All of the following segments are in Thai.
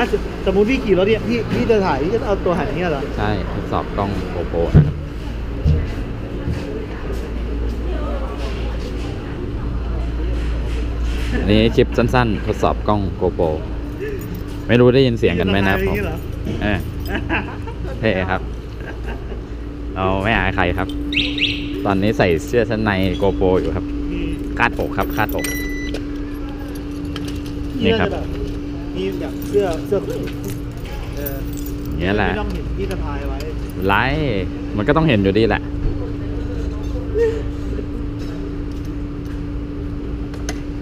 อะสสมมติพี่ขี่รถเนี่ยพี่พี่จะถ่ายพี่จะเอาตัวหันอย่างเงี้ยเหรอใช่ทดสอบกล้องโกโปรนะครับอันนี้คลิปสั้นๆ ทดสอบกล้องโกโปรไม่รู้ได้ยินเสียงกันไหมนะครับผมพี่จถ่ายอย่างเงี้ยเหรอ เออเท่ครับ เราไม่อายใครครับ ตอนนี้ใส่เสื้อชั้นในโกโปรอยู่ครับอืมคาดอกครับ คาดอก นี่พี่ครับาจะแบบ มีแบบเสื้อเสื้อคลุมเอออย่างนี้ยแหละไม่ต้องเห็นพี่สะพายไว้ไลฟ์มันก็ต้องเห็นอยู่ดีแหละ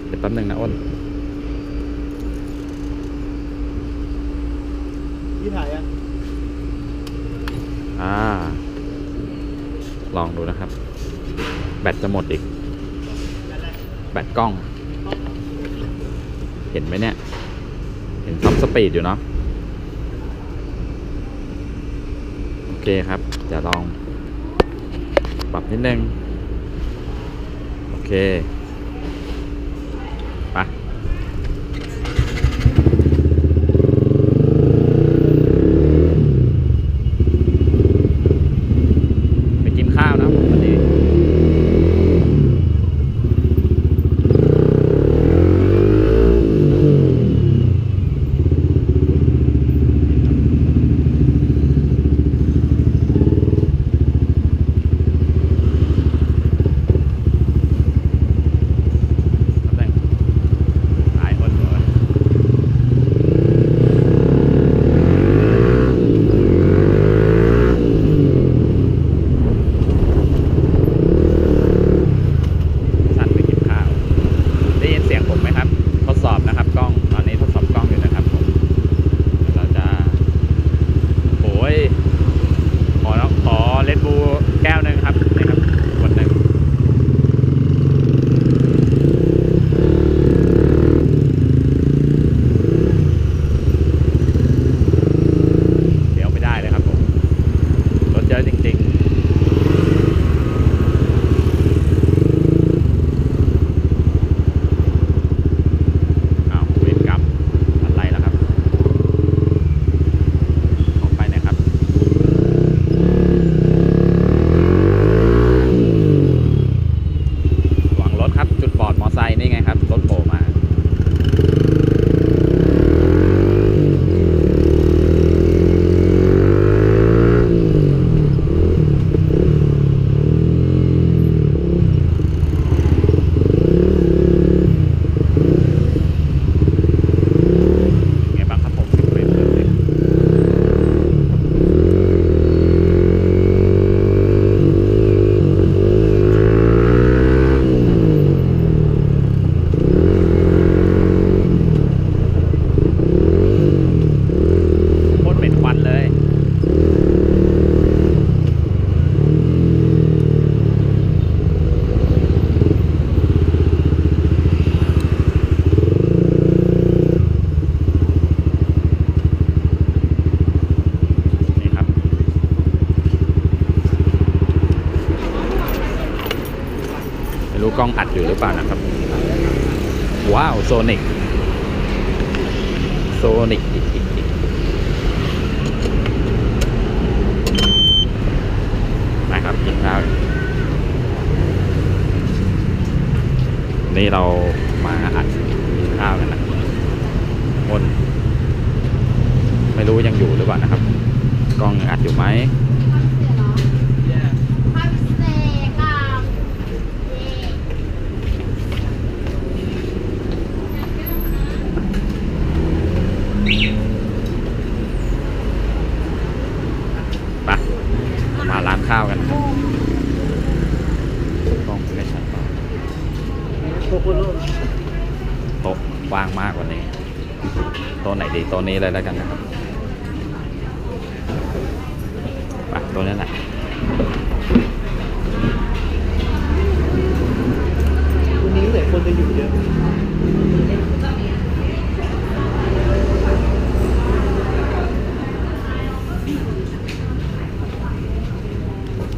เดี๋ยวแป๊บหนึ่งนะอ้นพี่ถ่ายอะอ่า ลองดูนะครับ แบตจะหมดอีก แบตกล้อง เห็นไหมเนี่ยเห็นท็อป สปีดอยู่เนาะโอเคครับจะลอง ปรับนิดนึง โอเคไปไปกินข้าวนะ ไม่รู้กล้องอัดอยู่หรือเปล่านะครับ ว้าวโซนิกโซนิกนะครับกินข้าวนี่เรามาอัดกินข้าวกันนะมนไม่รู้ยังอยู่หรือเปล่านะครับ กล้องอัดอยู่ไหม ไปมาร้านข้าวกันกล้องไม่ชัดต่อโต๊ะว่างมากกว่านี้โต๊ะไหนดีโต๊ะนี้เลยแล้วกันนะครับไปโต๊ะนี้แหละ